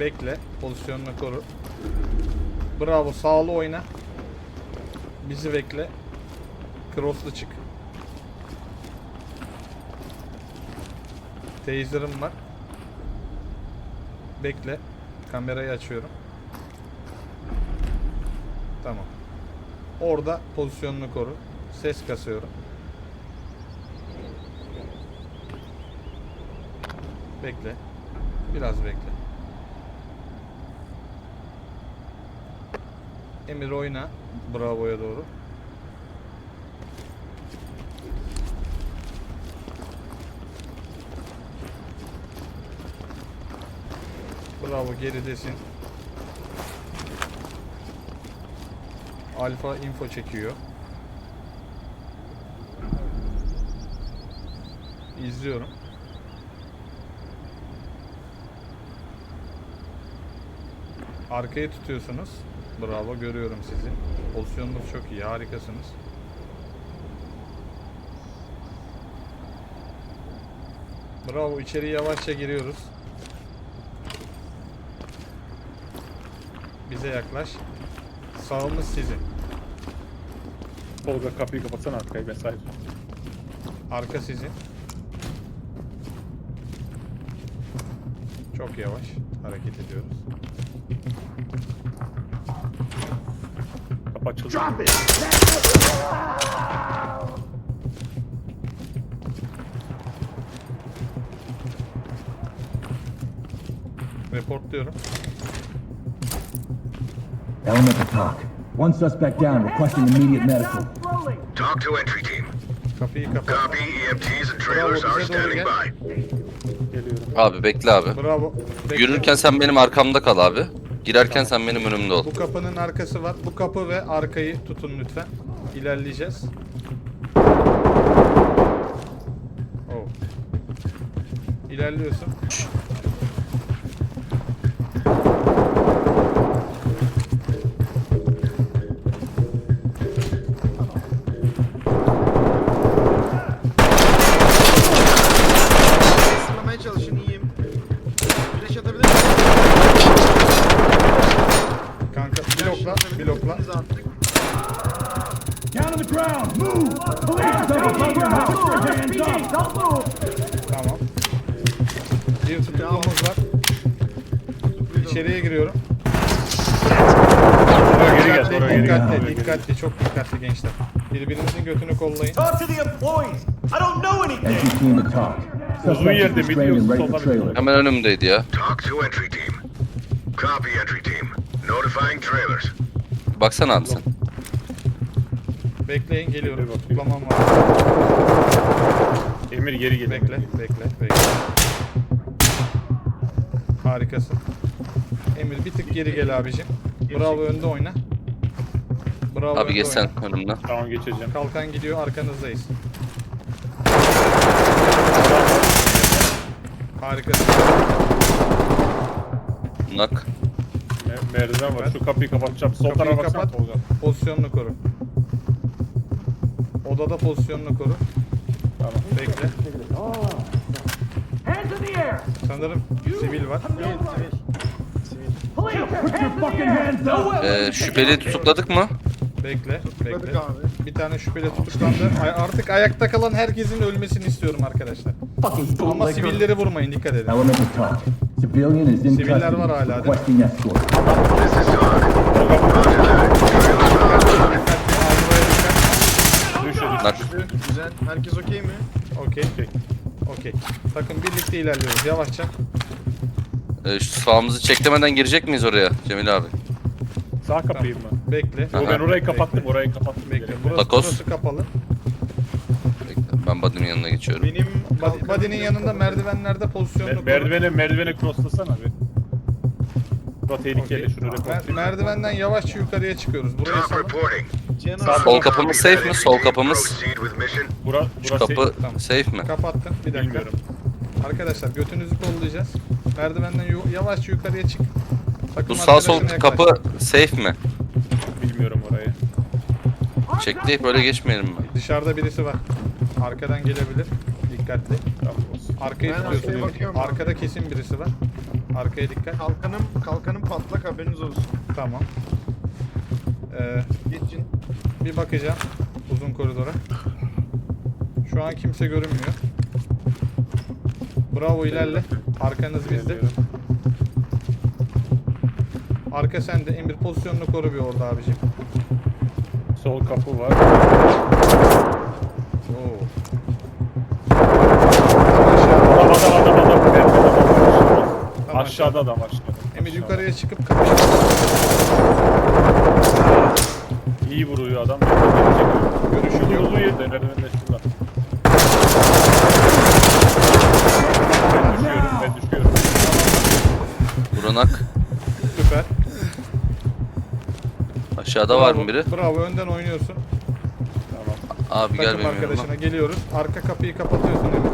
Bekle. Pozisyonunu koru. Bravo. Sağlı oyna. Bizi bekle. Cross'lu çık. Taser'ım var. Bekle. Kamerayı açıyorum. Tamam. Orada pozisyonunu koru. Ses kasıyorum. Bekle. Biraz bekle. Emir oyna. Bravo'ya doğru. Bravo geridesin. Alfa info çekiyor. İzliyorum. Arkayı tutuyorsunuz. Bravo görüyorum sizi. Pozisyonunuz çok iyi harikasınız. Bravo içeri yavaşça giriyoruz. Bize yaklaş. Sağımız sizin. Tolga kapıyı kapatsana arkayı ben sadece. Arka sizin. Çok yavaş hareket ediyoruz. Açıldı. Reportluyorum. Element to talk. One suspect down, requesting immediate medical. Talk to entry team. Kapıyı kapat. Copy. EMTs and trailers are standing by. Geliyorum. Abi bekle abi. Bravo. Bekle. Yürürken sen benim arkamda kal abi. Girerken sen benim önümde ol. Bu kapının arkası var. Bu kapı ve arkayı tutun lütfen. İlerleyeceğiz. Oh. İlerliyorsun. Blokla, blokla. Down on the ground! Move! Police! Double cover! Put your hands up! Tamam. Bir tutuklumuz var. İçeriye giriyorum. Oraya geri gel. Dikkatli, Oraya geri gel. dikkatli, dikkatli, çok dikkatli gençler. Birbirinizin götünü kollayın. Talk to the employees. I don't know anything. Entry team to talk. Uzun yerde biliyorsun. Hemen önümdeydi ya. Talk to entry team. Copy entry team. Notifying trailers. Baksana abi sen. Bekleyin, geliyorum. Tutlamam var. Emir geri gel. Bekle, bekle, bekle. Harikasın. Emir bir tık geri gel abicim. Bravo önde oyna. Bravo Abi önde geç sen oyna. önümden. Tamam geçeceğim. Kalkan gidiyor, arkanızdayız. Harikasın. Nak. Me- merdiven var. Şu kapıyı kapatacağım. Sol Kapıyı tarafa baksana kapat. Tolga. Pozisyonunu koru. Odada pozisyonunu koru. Tamam. Bekle. Sanırım sivil var. Put your fucking hands up! Ee, şüpheli tutukladık mı? Bekle, bekle. abi. Bir tane şüpheli tutuklandı. Ay- Artık ayakta kalan herkesin ölmesini istiyorum arkadaşlar. Fucking Ama sivilleri vurmayın, dikkat edin. Element to talk. Civilian is in Siviller var custody. hala, Requesting escort. Düşe. Güzel. Herkes okey mi? Okey. Okey. Takım birlikte ilerliyoruz yavaşça. Ee, şu sağımızı çeklemeden girecek miyiz oraya Cemil abi? Sağ kapıyı mı? Bekle. Yo, ben orayı kapattım. Bekle. Orayı kapattım. Bekle. Burası, Takoz. burası kapalı. Ben Badim'in yanına geçiyorum. Benim Body- Body'nin yanında merdivenlerde Me- merdivene merdivene crosslasana bir. Bura tehlikeli şunu Mer- merdivenden yavaşça yukarıya çıkıyoruz. Buraya Talk salın. reporting. Cenab Sol kapımız safe mi? Sol kapımız. Proceed with mission. Bura, Şu burası kapı Tamam. safe mi? Kapattım. Bir dakika. bilmiyorum. Arkadaşlar götünüzü kollayacağız. Merdivenden yu- yavaşça yukarıya çık. Takım Bu sağ sol arkadaşına kapı safe mi? Bilmiyorum orayı. Çekti böyle geçmeyelim mi? Dışarıda birisi var. Arkadan gelebilir. Dikkatli. Tamam Ben arkaya tutuyorsun. bakıyorum abi. Arkada kesin birisi var. Arkaya dikkat. Kalkanım, kalkanım patlak haberiniz olsun. Tamam. Ee, Geçin. bir bakacağım uzun koridora. Şu an kimse görünmüyor. Bravo ilerle. Arkanız bizde. Arka sende. Emir pozisyonunu koru bir orada abicim. Sol kapı var. Oo. Adam adam adam adam. Pembe adam var. Tamam, Aşağıda adam aşağıda. Emir Aşağıda. yukarıya çıkıp kapıyı İyi vuruyor adam. görüşün yok. Yerde merdivende şurada. Ben düşüyorum ben düşüyorum. Vuranak. Süper. Aşağıda var mı biri? Bravo önden oynuyorsun. Abi gel Takım benim yanıma. arkadaşına geliyoruz. Arka kapıyı kapatıyorsun Emir.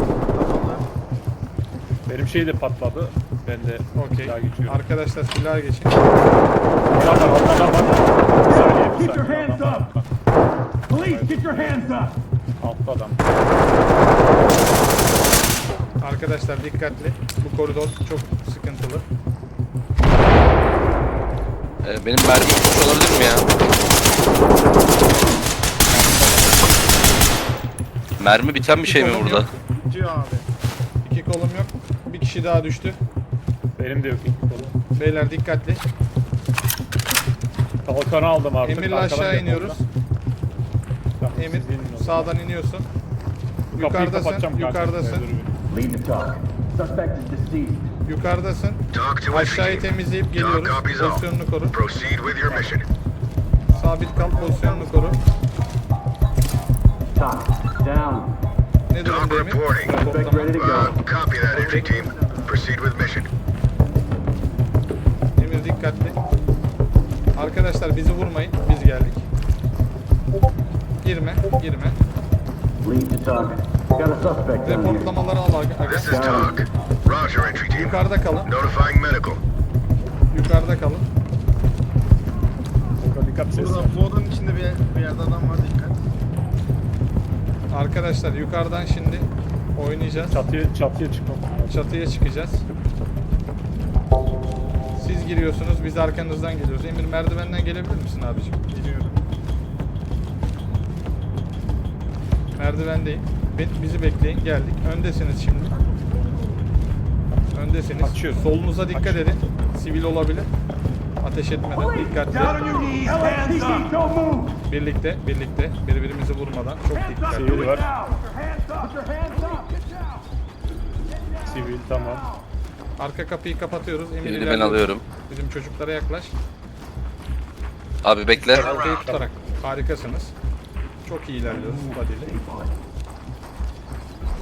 Benim şey de patladı. Ben de Okey. daha geçiyorum. Arkadaşlar silaha geçin. Adam var adam var. Bir saniye bir Keep your saniye. hands Adam up. Police, get your hands up. Altta adam. Arkadaşlar dikkatli. Bu koridor çok sıkıntılı. Ee, benim mermi tutmuş olabilir mi ya? Mermi biten bir şey mi kolum burada? yok. Bitiyor abi. İki kolum yok. Bir kişi daha düştü. Benim de yok iki kolu. Beyler dikkatli. Kalkanı aldım artık. Emir'le arkadan aşağı yapalım iniyoruz. Tamam, Emir inin o zaman. sağdan iniyorsun. Kapıyı Yukarıdasın. kapatacağım. Yukarıdasın. Dur bir. Lead the talk. Suspect is deceased. Yukarıdasın. Talk to Aşağıyı team. temizleyip Talk geliyoruz. copies all. Pozisyonunu koru. Proceed with your mission. Sabit kal pozisyonunu koru. Talk. Down. Ne reporting. Ready to go. Uh, copy that entry team. Proceed with mission. Emir dikkatli. Arkadaşlar bizi vurmayın. Biz geldik. Girme, girme. Lead to talk. Got a suspect. Reportlamaları al. This is talk. Roger, entry team. Yukarıda kalın. Notifying medical. Yukarıda kalın. Burada dikkat ses. Burada bu odanın içinde bir, bir yerde adam var dikkat. Arkadaşlar yukarıdan şimdi oynayacağız. Çatıya, çatıya çıkmam. Çatıya çıkacağız. Siz giriyorsunuz, biz arkanızdan geliyoruz. Emir merdivenden gelebilir misin abiciğim? Geliyorum. Merdivendeyim. Bizi bekleyin, geldik. Öndesiniz şimdi. Öndesiniz. Açıyorum. Solunuza dikkat edin. Sivil olabilir. Ateş etmeden dikkatli. Birlikte, birlikte. Birbirimizi vurmadan çok dikkatli. Sivil var. Sivil tamam. Arka kapıyı kapatıyoruz. Emir Birini ben alıyorum. Bizim çocuklara yaklaş. Abi bekle. Arkayı tutarak. Harikasınız. Çok iyi ilerliyoruz. Badili.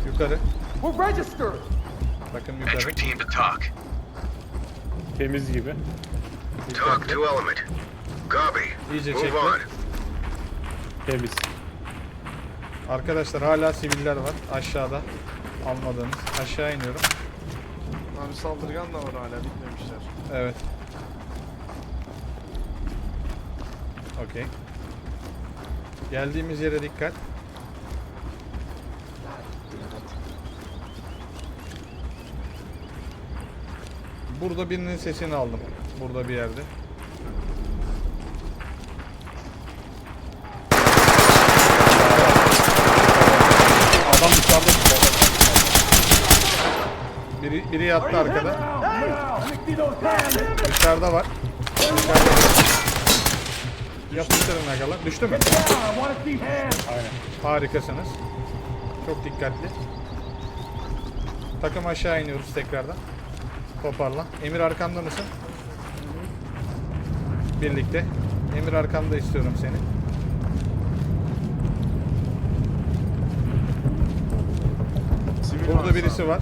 Yukarı. We're registered. Bakın yukarı. team to talk. Temiz gibi. Talk to element. Copy. İyice Move çekti. on. Temiz. Arkadaşlar hala siviller var. Aşağıda. Almadığımız. Aşağı iniyorum. Abi saldırgan da var hala bitmemişler. Evet. Okey. Geldiğimiz yere dikkat. Burada birinin sesini aldım. Burada bir yerde. Adam dışarıda. Biri, biri yattı arkada. Dışarıda var. Dışarıda. Yapıştırın agalar. Düştü mü? Hands. Harikasınız. Çok dikkatli. Takım aşağı iniyoruz tekrardan. Toparlan. Emir arkamda mısın? Birlikte. Emir arkamda istiyorum seni. Sivil Burada birisi var.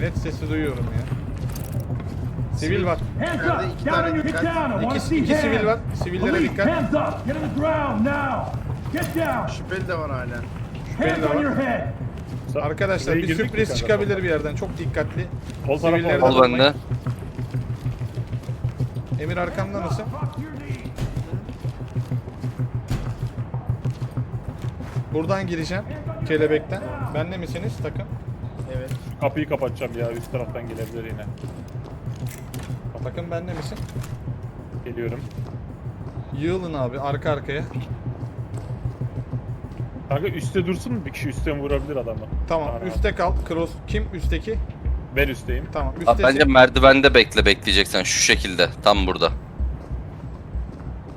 Net sesi duyuyorum ya. Sivil var. Nerede? İki tane dikkat. İki, iki sivil var. Sivillere dikkat. Şüpheli de var hala. Hands de var. Arkadaşlar bir sürpriz çıkabilir bir yerden. Çok dikkatli. Bak. Al bende. Emir arkamda knees. Buradan gireceğim. Kelebekten. Bende misiniz takım? Evet. kapıyı kapatacağım ya üst taraftan gelebilir yine. Takım bende misin? Geliyorum. Yığılın abi arka arkaya. Kanka üstte dursun mu? Bir kişi üstten vurabilir adamı. Tamam Tamam. üste kal. Cross kim üstteki? Ben üstteyim. Tamam Abi bence merdivende bekle bekleyeceksen şu şekilde tam burada.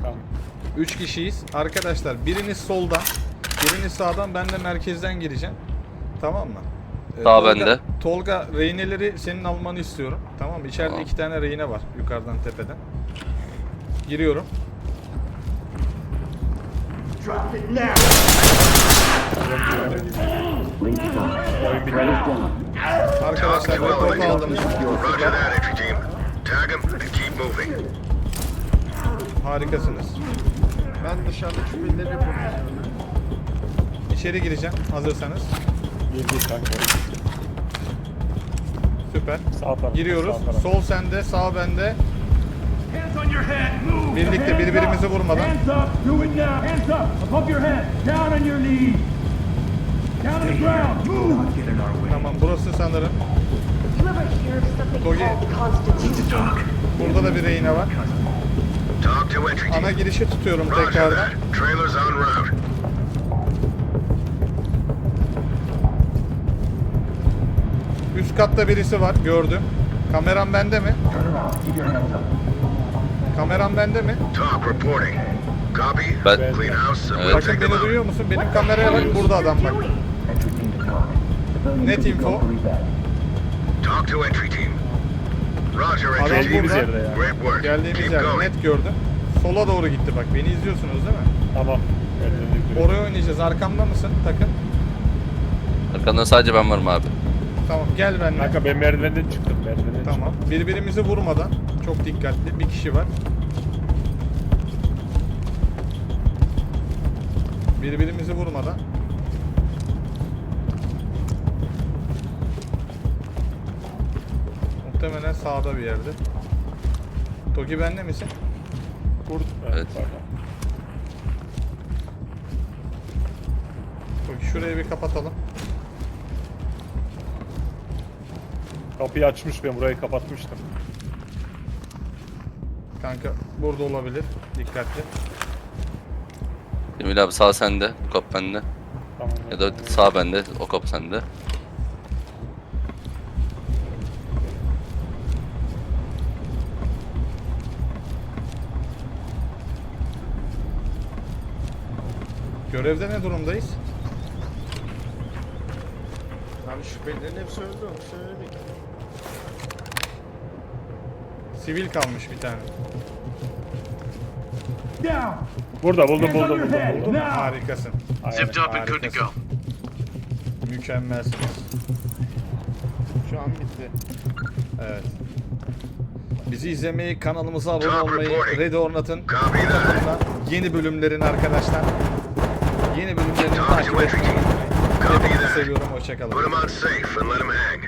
Tamam. 3 kişiyiz. Arkadaşlar biriniz soldan, biriniz sağdan, ben de merkezden gireceğim. Tamam mı? Ee, Sağ Tolga- bende. Tolga reyneleri senin almanı istiyorum. Tamam mı? İçeride Tamam. iki tane reyne var yukarıdan tepeden. Giriyorum. İt now. Oyun bitti. Talk Arkadaşlar to raportu element. aldınız. Roger that, entry team. Tag them and keep moving. Harikasınız. Ben dışarıda şüphelileri yapıyorum. İçeri gireceğim hazırsanız. Girdi kanka. Süper. Sağ taraf. Giriyoruz. Sağ taraf. Sol sende, sağ bende. Birlikte birbirimizi vurmadan. Hands up. Do it now. Hands up. Above your head. Down on your knees. Down to the ground. Move. Tamam burası sanırım. Constitution? Burada da bir reyne var. Ana girişi tutuyorum Roger tekrardan. Üst katta birisi var gördüm. Kameram bende mi? Kameram bende mi? Talk reporting. Copy. Ben- Clean house Evet. Bakın beni duyuyor musun? Benim kameraya bak burada adam bak. Net info. Talk to entry team. Roger, entry team. Geldiğimiz yerde ya. Great work. Geldiğimiz Keep yerde going. net gördüm. Sola doğru gitti bak. Beni izliyorsunuz değil mi? Tamam. Oraya oynayacağız. Arkamda mısın takım? Arkandan sadece ben varım abi. Tamam gel benimle. Kanka ben merdivenden çıktım. Merdivenden Tamam. Birbirimizi vurmadan. Çok dikkatli. Bir kişi var. Birbirimizi vurmadan. Muhtemelen sağda bir yerde. Toki bende misin? Vurdum. Evet. pardon. Toki şurayı bir kapatalım. Kapıyı açmış ben burayı kapatmıştım. Kanka burada olabilir. Dikkatli. Cemil abi sağ sende, kop bende. Tamam. Ya da sağ bende, o kop sende. Görevde ne durumdayız? Abi şüphelilerin hepsi öldü. Söyledik. Sivil kalmış bir tane. Down. Burada buldum Hands on buldum your buldum. head. buldum. Now. Harikasın. Aynen. Harikasın. Mükemmelsiniz. Şu an bitti. Evet. Bizi izlemeyi, kanalımıza abone olmayı. Red Ornat'ın kanalına yeni bölümlerin arkadaşlar. Yeni bölümlerini takip to etmeyi unutmayın. Hepinizi seviyorum. Hoşçakalın. Put them on safe and let them hang.